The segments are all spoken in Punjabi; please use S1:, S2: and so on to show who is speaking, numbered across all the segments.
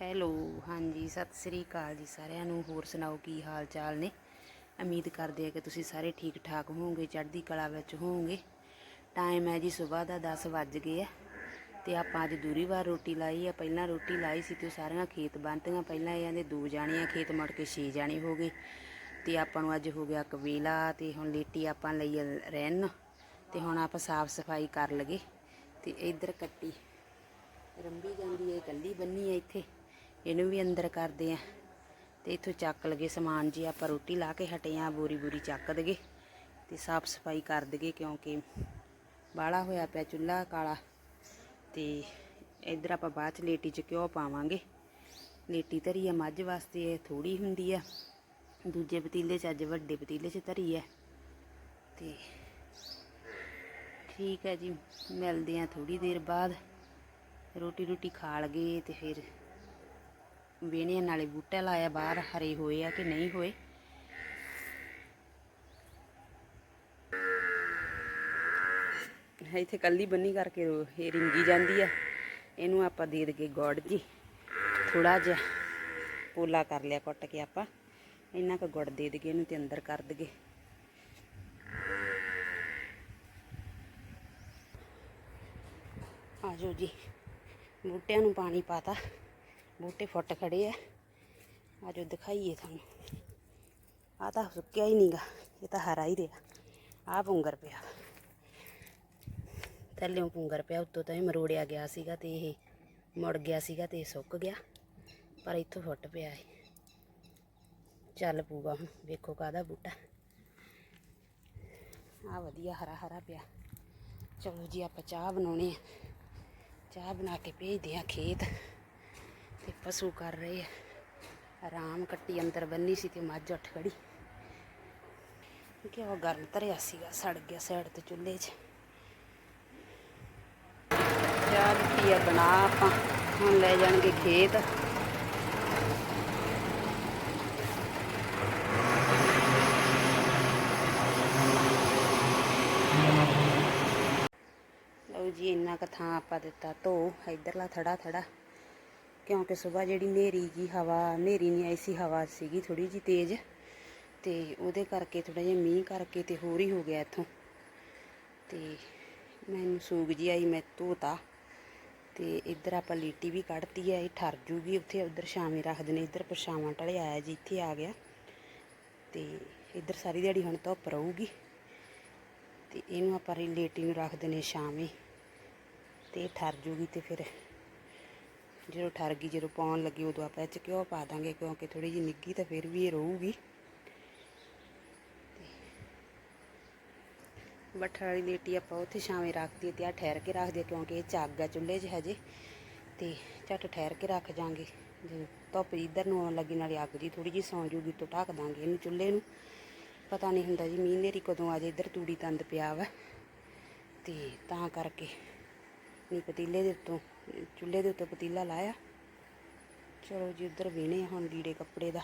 S1: ਹੈਲੋ, ਹਾਂਜੀ, ਸਤਿ ਸ੍ਰੀ ਅਕਾਲ ਜੀ ਸਾਰਿਆਂ ਨੂੰ। ਹੋਰ ਸੁਣਾਓ, ਕੀ ਹਾਲ ਚਾਲ ਨੇ? ਉਮੀਦ ਕਰਦੇ ਆ ਕਿ ਤੁਸੀਂ ਸਾਰੇ ਠੀਕ ਠਾਕ ਹੋਵੋਗੇ, ਚੜ੍ਹਦੀ ਕਲਾ ਵਿੱਚ ਹੋਵੋਗੇ। ਟਾਈਮ ਹੈ ਜੀ ਸਵੇਰ ਦਾ 10 ਵੱਜ ਗਏ ਆ ਤੇ ਆਪਾਂ ਅੱਜ ਦੂਰੀ ਵਾਰ ਰੋਟੀ ਲਾਈ ਆ। ਪਹਿਲਾਂ ਰੋਟੀ ਲਾਈ ਸੀ ਤੇ ਉਹ ਸਾਰੀਆਂ ਖੇਤ ਬੰਨਤੀਆਂ ਪਹਿਲਾਂ ਇਹ ਦੇ ਦੋ ਜਾਣੀਆਂ ਖੇਤ ਮੁੜ ਕੇ ਛੇ ਜਾਣੇ ਹੋ ਗਏ। ਤੇ ਆਪਾਂ ਨੂੰ ਅੱਜ ਹੋ ਗਿਆ ਕਵੇਲਾ ਤੇ ਹੁਣ ਲੇਟੀ ਆਪਾਂ ਲਈ ਰਹਿਣ। ਤੇ ਹੁਣ ਆਪਾਂ ਸਾਫ਼ ਸਫ਼ਾਈ ਕਰ ਲਗੇ। ਤੇ ਇੱਧਰ ਕੱਟੀ। ਰੰਬੀ ਜਾਂਦੀ ਹੈ ਕੱਲੀ ਬੰਨੀ ਹੈ ਇੱਥੇ। ਇਹਨੂੰ ਵੀ ਅੰਦਰ ਕਰਦੇ ਆ। ਤੇ ਇੱਥੋਂ ਚੱਕ ਲਗੇ ਸਮਾਨ ਜੀ, ਆਪਾਂ ਰੋਟੀ ਲਾ ਕੇ ਹਟੇ ਆ, ਬੋਰੀ ਬੋਰੀ ਚੱਕ ਦਗੇ ਤੇ ਸਾਫ਼ ਸਫ਼ਾਈ ਕਰ ਦਗੇ ਕਿਉਂਕਿ ਬਾਲਾ ਹੋਇਆ ਪਿਆ ਚੁੱਲ੍ਹਾ ਕਾਲਾ ਤੇ ਇੱਧਰ ਆਪਾਂ ਬਾਅਦ ਚ ਲੇਟੀ ਚ ਘਿਓ ਪਾਵਾਂਗੇ। ਲੇਟੀ ਧਰੀ ਆ ਮੱਝ ਵਾਸਤੇ ਥੋੜੀ ਹੁੰਦੀ ਆ। ਦੂਜੇ ਪਤੀਲੇ ਚ ਅੱਜ ਵੱਡੇ ਪਤੀਲੇ ਚ ਧਰੀ ਆ। ਤੇ ਠੀਕ ਹੈ ਜੀ, ਮਿਲਦੇ ਆ ਥੋੜੀ ਦੇਰ ਬਾਅਦ। ਰੋਟੀ ਰੋਟੀ ਖਾ ਲਗੇ ਤੇ ਫਿਰ ਵੇਹਣੇ ਨਾਲੇ ਬੂਟਾ ਲਾਇਆ, ਬਾਹਰ ਹਰੇ ਹੋਏ ਆ ਕਿ ਨਹੀਂ ਹੋਏ। ਇੱਥੇ ਕੱਲੀ ਬੰਨੀ ਕਰਕੇ ਇਹ ਰਿੰਗੀ ਜਾਂਦੀ ਆ। ਇਹਨੂੰ ਆਪਾਂ ਦੇ ਦਗੇ ਗੋੜ ਜੀ। ਥੋੜਾ ਜਿਹਾ ਪੋਲਾ ਕਰ ਲਿਆ ਕੁੱਟ ਕੇ ਆਪਾਂ। ਇੰਨਾ ਕੁ ਗੁੜ ਦੇ ਦਗੇ ਇਹਨੂੰ ਤੇ ਅੰਦਰ ਕਰ ਦਗੇ ਆਜੋ ਜੀ। ਬੂਟਿਆਂ ਨੂੰ ਪਾਣੀ ਪਾਤਾ। ਬੂਟੇ ਫੁੱਟ ਖੜੇ ਆ। ਆਜੋ ਦਿਖਾਈਏ ਤੁਹਾਨੂੰ। ਆ ਤਾਂ ਸੁੱਕਿਆ ਹੀ ਨਹੀਂਗਾ ਇਹ ਤਾਂ ਹਰਾ ਹੀ ਰਿਹਾ। ਆ ਪੁੰਗਰ ਪਿਆ। ਥੱਲੇੋਂ ਪੁੰਗਰ ਪਿਆ, ਉੱਤੋਂ ਤਾਂ ਇਹ ਮਰੋੜਿਆ ਗਿਆ ਸੀਗਾ ਤੇ ਇਹ ਮੁੜ ਗਿਆ ਸੀਗਾ ਤੇ ਇਹ ਸੁੱਕ ਗਿਆ। ਪਰ ਇੱਥੋਂ ਫੁੱਟ ਪਿਆ ਇਹ। ਚੱਲ ਪੂਗਾ ਹੁਣ, ਵੇਖੋ ਕਾਹਦਾ ਬੂਟਾ। ਆ ਵਧੀਆ ਹਰਾ ਹਰਾ ਪਿਆ। ਚਲੋ ਜੀ, ਆਪਾਂ ਚਾਹ ਬਣਾਉਣੇ ਆ। ਚਾਹ ਬਣਾ ਕੇ ਭੇਜਦੇ ਆ ਖੇਤ। ਤੇ ਪਸ਼ੂ ਕਰ ਰਹੇ ਆ ਆਰਾਮ ਕੱਟੀ ਅੰਦਰ ਬੰਨੀ ਸੀ ਤੇ ਮੱਝ ਉੱਠ ਖੜੀ ਕਿ ਉਹ ਗਰਮ ਧਰਿਆ ਸੀਗਾ ਸੜ ਗਿਆ ਸਾਈਡ ਤੇ ਚੁੱਲ੍ਹੇ 'ਚ ਚਾਹ ਦਿੱਤੀ ਆ ਬਣਾ ਆਪਾਂ ਹੁਣ ਲੈ ਜਾਣਗੇ ਖੇਤ ਲਓ ਜੀ ਇੰਨਾ ਕੁ ਥਾਂ ਆਪਾਂ ਦਿੱਤਾ ਧੋ ਇਧਰਲਾ ਥੜਾ ਥੜਾ ਕਿਉਂਕਿ ਸਵੇਰ ਜਿਹੜੀ ਨੇਰੀ ਜੀ ਹਵਾ ਨੇਰੀ ਨਹੀਂ ਆਈ ਸੀ, ਹਵਾ ਸੀਗੀ ਥੋੜੀ ਜੀ ਤੇਜ਼ ਤੇ ਉਹਦੇ ਕਰਕੇ ਥੋੜਾ ਜਿਹਾ ਮੀਂਹ ਕਰਕੇ ਤੇ ਹੋਰ ਹੀ ਹੋ ਗਿਆ ਇੱਥੋਂ। ਤੇ ਮੈਨੂੰ ਸੂਗ ਜੀ ਆਈ, ਮੈਂ ਧੋਤਾ ਤੇ ਇੱਧਰ ਆਪਾਂ ਲੀਟੀ ਵੀ ਕੱਢਤੀ ਹੈ ਇਹ ਠਰ ਜੂਗੀ ਉੱਥੇ, ਉੱਧਰ ਛਾਵੇਂ ਰੱਖਦੇ ਨੇ ਇੱਧਰ ਪਰਛਾਵਾਂ ਢਲਿਆ ਆਇਆ ਜੀ, ਇੱਥੇ ਆ ਗਿਆ। ਤੇ ਇੱਧਰ ਸਾਰੀ ਦਿਹਾੜੀ ਹੁਣ ਧੁੱਪ ਰਹੂਗੀ ਤੇ ਇਹਨੂੰ ਆਪਾਂ ਲੇਟੀ ਨੂੰ ਰੱਖ ਦਿੰਨੇ ਛਾਵੇਂ ਤੇ ਇਹ ਠਰ ਜੂਗੀ ਤੇ ਫਿਰ ਜਦੋਂ ਠਰ ਗਈ, ਜਦੋਂ ਪਾਉਣ ਲੱਗੀ, ਉਦੋਂ ਆਪਾਂ ਇਹ ਚ ਘਿਓ ਪਾ ਦਾਂਗੇ, ਕਿਉਂਕਿ ਥੋੜੀ ਜਿਹੀ ਨਿੱਗੀ ਤਾਂ ਫਿਰ ਵੀ ਇਹ ਰਹੂਗੀ। ਬੱਠਲ ਵਾਲੀ ਲੇਟੀ ਆਪਾਂ ਉੱਥੇ ਛਾਵੇਂ ਰੱਖਦੀ ਤੇ ਆ ਠਹਿਰ ਕੇ ਰੱਖਦੇ ਕਿਉਂਕਿ ਇਹ ਚੱਗ ਆ ਚੁੱਲ੍ਹੇ 'ਚ ਹਜੇ। ਤੇ ਝੱਟ ਠਹਿਰ ਕੇ ਰੱਖ ਜਾਾਂਗੇ। ਜੇ ਧੁੱਪ ਇੱਧਰ ਨੂੰ ਆਉਣ ਲੱਗੀ, ਨਾਲੇ ਅੱਗ ਜੀ ਥੋੜੀ ਜਿਹੀ ਸੌਂ ਜੂਗੀ ਤੋਂ ਢੱਕ ਦਾਂਗੇ ਇਹਨੂੰ ਚੁੱਲ੍ਹੇ ਨੂੰ। ਪਤਾ ਨਹੀਂ ਹੁੰਦਾ ਜੀ, ਮੀਂਹ ਨੇਰੀ ਕਦੋਂ ਆ ਜੇ, ਇੱਧਰ ਤੂੜੀ ਤੰਦ ਪਿਆ ਵਾ। ਤੇ ਤਾਂ ਕਰਕੇ ਨਹੀਂ ਪਤੀਲੇ ਦੇ ਉੱਤੋਂ, ਚੁੱਲ੍ਹੇ ਦੇ ਉੱਤੇ ਪਤੀਲਾ ਲਾਇਆ। ਚਲੋ ਜੀ, ਉੱਧਰ ਵੇਣੇ ਹੁਣ ਲੀੜੇ ਕੱਪੜੇ ਦਾ।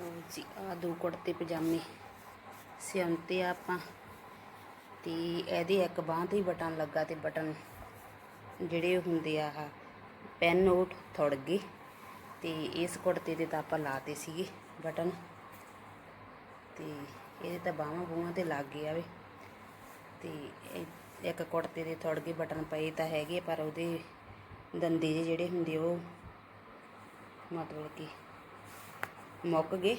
S1: ਲਓ ਜੀ ਆ ਦੋ ਕੁੜਤੇ ਪਜਾਮੇ ਸਿਉਂਤੇ ਆ ਆਪਾਂ। ਤੇ ਇਹਦੇ ਇੱਕ ਬਾਂਹ ਤੇ ਹੀ ਬਟਨ ਲੱਗਾ ਤੇ ਬਟਨ ਜਿਹੜੇ ਹੁੰਦੇ ਆ, ਪੈਨ ਉਹ ਥੁੜ ਗਏ। ਤੇ ਇਸ ਕੁੜਤੇ ਦੇ ਤਾਂ ਆਪਾਂ ਲਾਤੇ ਸੀਗੇ ਬਟਨ। ਤੇ ਇਹਦੇ ਤਾਂ ਬਾਹਾਂ ਬੂਹਾਂ ਤੇ ਲੱਗ ਗਿਆ ਵੇ। ਤੇ ਇੱਕ ਕੁੜਤੇ ਦੇ ਥੋੜ ਗਏ ਬਟਨ ਪਏ ਤਾਂ ਹੈਗੇ ਪਰ ਉਹਦੇ ਦੰਦੇ ਜਿਹੜੇ ਹੁੰਦੇ ਉਹ ਮਤਲਬ ਕਿ ਮੁੱਕ ਗਏ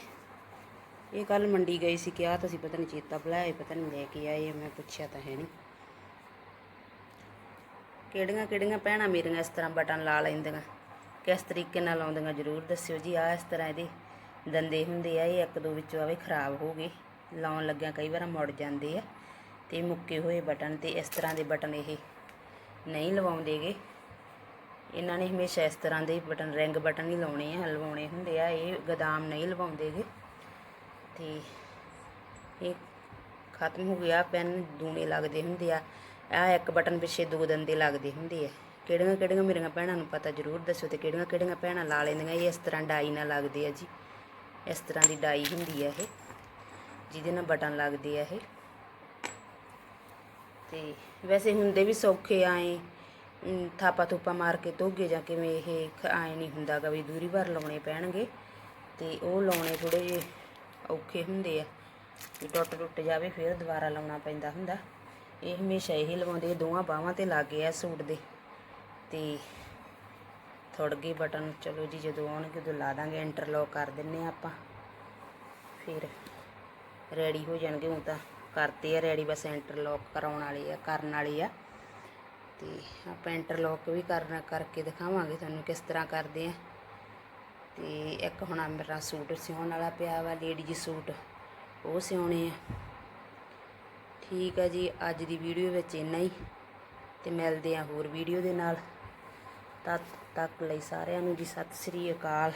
S1: ਇਹ ਕੱਲ ਮੰਡੀ ਗਈ ਸੀ, ਕਿਹਾ ਤੁਸੀਂ ਪਤਾ ਨਹੀਂ ਚੇਤਾ ਭੁਲਾਏ ਪਤਾ ਨਹੀਂ ਲੈ ਕੇ ਆਏ ਮੈਂ ਪੁੱਛਿਆ ਤਾਂ ਹੈ ਨਹੀਂ। ਕਿਹੜੀਆਂ ਕਿਹੜੀਆਂ ਭੈਣਾਂ ਮੇਰੀਆਂ ਇਸ ਤਰ੍ਹਾਂ ਬਟਨ ਲਾ ਲੈਂਦੀਆਂ? ਕਿਸ ਤਰੀਕੇ ਨਾਲ ਲਾਉਂਦੀਆਂ? ਜ਼ਰੂਰ ਦੱਸਿਓ ਜੀ ਆ ਇਸ ਤਰ੍ਹਾਂ ਇਹਦੇ ਦੰਦੇ ਹੁੰਦੇ ਆ, ਇਹ ਇੱਕ ਦੋ ਵਿੱਚੋਂ ਆਵੇ ਖਰਾਬ ਹੋ ਗਏ। ਲਾਉਣ ਲੱਗਿਆ ਕਈ ਵਾਰ ਮੁੜ ਜਾਂਦੇ ਆ। ਤੇ ਮੁੱਕੇ ਹੋਏ ਬਟਨ ਤੇ ਇਸ ਤਰ੍ਹਾਂ ਦੇ ਬਟਨ ਇਹ ਨਹੀਂ ਲਵਾਉਂਦੇਗੇ। ਇਹਨਾਂ ਨੇ ਹਮੇਸ਼ਾ ਇਸ ਤਰ੍ਹਾਂ ਦੇ ਬਟਨ, ਰਿੰਗ ਬਟਨ ਹੀ ਲਾਉਣੇ ਆ, ਲਵਾਉਣੇ ਹੁੰਦੇ ਆ, ਇਹ ਗਦਾਮ ਨਹੀਂ ਲਵਾਉਂਦੇਗੇ। ਤੇ ਇਹ ਖਤਮ ਹੋ ਗਿਆ, ਪੈਨ ਦੂਣੇ ਲੱਗਦੇ ਹੁੰਦੇ ਆ। ਆ ਇੱਕ ਬਟਨ ਪਿੱਛੇ ਦੋ ਦੰਦੇ ਲੱਗਦੇ ਹੁੰਦੇ ਆ। ਕਿਹੜੀਆਂ ਕਿਹੜੀਆਂ ਮੇਰੀਆਂ ਭੈਣਾਂ ਨੂੰ ਪਤਾ ਜ਼ਰੂਰ ਦੱਸੋ ਤੇ ਕਿਹੜੀਆਂ ਕਿਹੜੀਆਂ ਭੈਣਾਂ ਲਾ ਲੈਂਦੀਆਂ, ਇਹ ਇਸ ਤਰ੍ਹਾਂ ਡਾਈ ਨਾਲ ਲੱਗਦੇ ਆ ਜੀ। ਇਸ ਤਰ੍ਹਾਂ ਦੀ ਡਾਈ ਹੁੰਦੀ ਆ ਇਹ, ਜਿਹਦੇ ਨਾਲ ਬਟਨ ਲੱਗਦੇ ਆ ਇਹ। ਤੇ ਵੈਸੇ ਹੁੰਦੇ ਵੀ ਸੌਖੇ ਆਏ ਅਮ, ਥਾਪਾ ਥੂਪਾ ਮਾਰ ਕੇ ਧੋਗੇ ਜਾਂ ਕਿਵੇਂ ਇਹ ਆਏ ਨਹੀਂ ਹੁੰਦਾਗਾ ਵੀ ਦੂਰੀ ਭਰ ਲਾਉਣੇ ਪੈਣਗੇ। ਤੇ ਉਹ ਲਾਉਣੇ ਥੋੜੇ ਜਿਹੇ ਔਖੇ ਹੁੰਦੇ ਆ ਵੀ ਟੁੱਟ ਟੁੱਟ ਜਾਵੇ ਫਿਰ ਦੁਬਾਰਾ ਲਾਉਣਾ ਪੈਂਦਾ ਹੁੰਦਾ। ਇਹ ਹਮੇਸ਼ਾ ਇਹ ਲਵਾਉਂਦੇ ਆ, ਦੋਵਾਂ ਬਾਹਾਂ ਤੇ ਲੱਗੇ ਆ ਸੂਟ ਦੇ। ਤੇ ਥੋੜ ਗਏ ਬਟਨ ਚਲੋ ਜੀ ਜਦੋਂ ਆਉਣਗੇ ਉਦੋਂ ਲਾ ਦਾਂਗੇ ਇੰਟਰਲੌਕ ਕਰ ਦਿੰਨੇ ਆ ਆਪਾਂ। ਫਿਰ ਰੈਡੀ ਹੋ ਜਾਣਗੇ ਹੁਣ ਤਾਂ। ਕਰਤੇ ਆ ਰੈਡੀ, ਬਸ ਇੰਟਰਲੋਕ ਕਰਾਉਣ ਵਾਲੇ ਆ, ਕਰਨ ਵਾਲੀ ਆ। ਤੇ ਆਪਾਂ ਇੰਟਰਲੋਕ ਵੀ ਕਰਨਾ, ਕਰਕੇ ਦਿਖਾਵਾਂਗੇ ਤੁਹਾਨੂੰ ਕਿਸ ਤਰ੍ਹਾਂ ਕਰਦੇ ਆ। ਤੇ ਇੱਕ ਹੁਣ ਮੇਰਾ ਸੂਟ ਸਿਉਣ ਵਾਲਾ ਪਿਆ ਵਾ ਲੇਡੀਜ਼ ਸੂਟ, ਉਹ ਸਿਉਣੇ ਆ। ਠੀਕ ਆ ਜੀ, ਅੱਜ ਦੀ ਵੀਡੀਓ ਵਿੱਚ ਇੰਨਾ ਹੀ। ਤੇ ਮਿਲਦੇ ਆ ਹੋਰ ਵੀਡੀਓ ਦੇ ਨਾਲ। ਤਦ ਤੱਕ ਲਈ ਸਾਰਿਆਂ ਨੂੰ ਜੀ, ਸਤਿ ਸ੍ਰੀ ਅਕਾਲ।